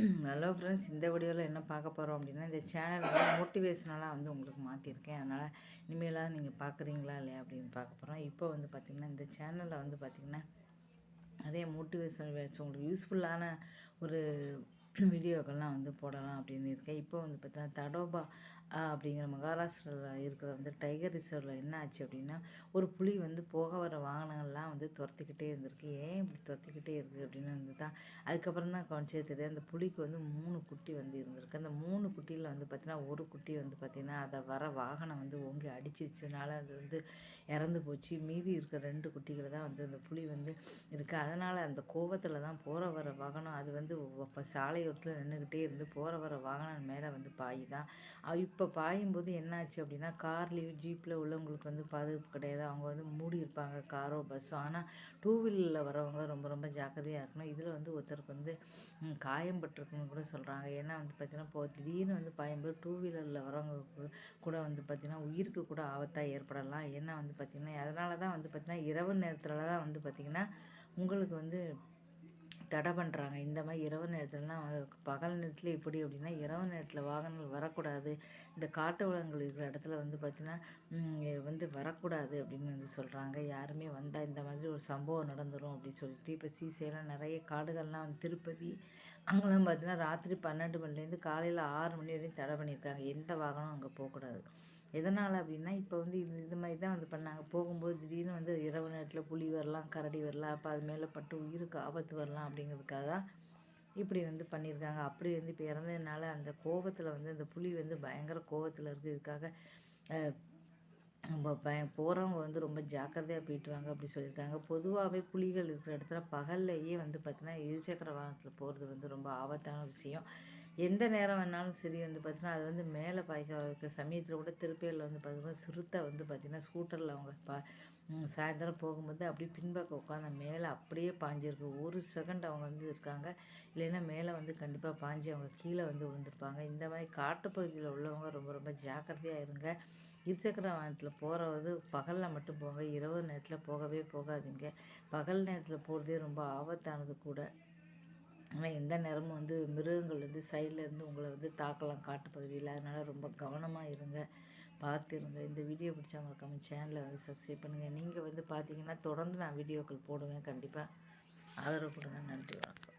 Hello friends இந்த வீடியோவில் என்ன பார்க்க போகிறோம் அப்படின்னா இந்த சேனல் வந்து மோட்டிவேஷனலாக வந்து உங்களுக்கு மாற்றிருக்கேன் அதனால் இனிமேலாவது நீங்கள் பார்க்குறீங்களா இல்லையா அப்படின்னு பார்க்க போகிறோம் இப்போ வந்து பார்த்திங்கன்னா இந்த சேனலில் வந்து பார்த்திங்கன்னா நிறைய மோட்டிவேஷனல் வேர்ட்ஸ் உங்களுக்கு யூஸ்ஃபுல்லான ஒரு வீடியோக்கள்லாம் வந்து போடலாம் அப்படின்னு இருக்கேன். இப்போ வந்து பார்த்தா தடோபா அப்படிங்கிற மகாராஷ்டிராவில் இருக்கிற வந்து டைகர் ரிசர்வில் என்ன ஆச்சு அப்படின்னா ஒரு புலி வந்து போக வர வாகனங்கள்லாம் வந்து துரத்திக்கிட்டே இருந்திருக்கு. ஏன் இப்படி துரத்திக்கிட்டே இருக்குது அப்படின்னு வந்து தான் அதுக்கப்புறம் தான் கவனிச்சே தெரியும் அந்த புலிக்கு வந்து மூணு குட்டி வந்து இருந்திருக்கு. அந்த மூணு குட்டியில் வந்து பார்த்திங்கன்னா ஒரு குட்டி வந்து பார்த்திங்கன்னா அதை வர வாகனம் வந்து ஓங்கி அடிச்சிருச்சுனால அது வந்து இறந்து போச்சு. மீதி இருக்கிற ரெண்டு குட்டிகளை தான் வந்து அந்த புலி வந்து இருக்குது அதனால் அந்த கோவத்தில் தான் போகிற வர வாகனம் அது வந்து இப்போ சாலையோரத்தில் நின்றுக்கிட்டே இருந்து போகிற வர வாகனம் மேலே வந்து பாய் தான் இப்போ பாயும்போது என்னாச்சு அப்படின்னா கார்லேயும் ஜீப்பில் உள்ளவங்களுக்கு வந்து பாதுகாப்பு கிடையாது. அவங்க வந்து மூடி இருப்பாங்க காரோ பஸ்ஸோ. ஆனால் டூ வீலரில் வரவங்க ரொம்ப ரொம்ப ஜாக்கிரதையாக இருக்கணும். இதில் வந்து ஒருத்தருக்கு வந்து காயம் பட்டிருக்குன்னு கூட சொல்கிறாங்க ஏன்னா வந்து பார்த்திங்கன்னா இப்போ திடீர்னு வந்து பாயும்போது டூ வீலரில் வரவங்களுக்கு கூட வந்து பார்த்திங்கன்னா உயிருக்கு கூட ஆபத்தாக ஏற்படலாம். ஏன்னா வந்து பார்த்திங்கன்னா அதனால தான் வந்து பார்த்திங்கன்னா இரவு நேரத்தில் தான் வந்து பார்த்திங்கன்னா உங்களுக்கு வந்து தடை பண்ணுறாங்க இந்த மாதிரி இரவு நேரத்துலலாம் பகல் நேரத்தில் எப்படி அப்படின்னா இரவு நேரத்தில் வாகனங்கள் வரக்கூடாது. இந்த காட்டு வளங்கள் இருக்கிற இடத்துல வந்து பார்த்திங்கன்னா வந்து வரக்கூடாது அப்படின்னு வந்து சொல்கிறாங்க யாருமே வந்தால் இந்த மாதிரி ஒரு சம்பவம் நடந்துடும் அப்படின்னு சொல்லிட்டு இப்போ சீசையெல்லாம் நிறைய காடுகள்லாம் வந்து திருப்பதி அங்கெல்லாம் பார்த்தீங்கன்னா ராத்திரி பன்னெண்டு மணிலேருந்து காலையில் ஆறு மணி வரையும் தடை பண்ணியிருக்காங்க. எந்த வாகனம் அங்கே போகக்கூடாது. எதனால் அப்படின்னா இப்போ வந்து இது இது மாதிரி தான் வந்து பண்ணாங்க. போகும்போது திடீர்னு வந்து இரவு நேரத்தில் புலி வரலாம் கரடி வரலாம் அப்போ அது மேலே பட்டு உயிருக்கு ஆபத்து வரலாம் அப்படிங்கிறதுக்காக தான் இப்படி வந்து பண்ணியிருக்காங்க. அப்படி வந்து இப்போ இறந்ததுனால அந்த கோபத்தில் வந்து அந்த புலி வந்து பயங்கர கோபத்தில் இருக்குது இதுக்காக நம்ம பய போகிறவங்க வந்து ரொம்ப ஜாக்கிரதையாக போயிட்டு வாங்க அப்படி சொல்லியிருக்காங்க. பொதுவாகவே புலிகள் இருக்கிற இடத்துல பகல்லையே வந்து பார்த்திங்கன்னா இருசக்கர வாகனத்தில் போகிறது வந்து ரொம்ப ஆபத்தான விஷயம். எந்த நேரம் வேணாலும் சரி வந்து பார்த்திங்கன்னா அது வந்து மேலே பாய்க்க வைக்க சமயத்தில் கூட திருப்பேரில் வந்து பார்த்திங்கன்னா சிறுத்தை வந்து பார்த்திங்கன்னா ஸ்கூட்டரில் அவங்க பா சாயந்தரம் போகும்போது அப்படியே பின்பக்கம் உட்காந்து மேலே அப்படியே பாஞ்சிருக்கு. ஒரு செகண்ட் அவங்க வந்து இருக்காங்க. இல்லைன்னா மேலே வந்து கண்டிப்பாக பாஞ்சு அவங்க கீழே வந்து விழுந்திருப்பாங்க. இந்த மாதிரி காட்டுப்பகுதியில் உள்ளவங்க ரொம்ப ரொம்ப ஜாக்கிரதையாக இருங்க. இருசக்கர வாகனத்தில் போகிறது பகலில் மட்டும் போங்க இரவு நேரத்தில் போகவே போகாதீங்க. பகல் நேரத்தில் போகிறதே ரொம்ப ஆபத்தானது கூட. ஆனால் எந்த நேரமும் வந்து மிருகங்கள் வந்து சைட்லேருந்து உங்களை வந்து தாக்கலாம் காட்டு பகுதியில் அதனால் ரொம்ப கவனமாக இருங்க. பார்த்துருங்க இந்த வீடியோ பிடிச்சவங்களுக்கு நம்ம சேனலை வந்து சப்ஸ்கிரைப் பண்ணுங்கள் நீங்கள் வந்து பார்த்தீங்கன்னா தொடர்ந்து நான் வீடியோக்கள் போடுவேன். கண்டிப்பாக ஆதரவு கொடுங்க. நன்றி வணக்கம்.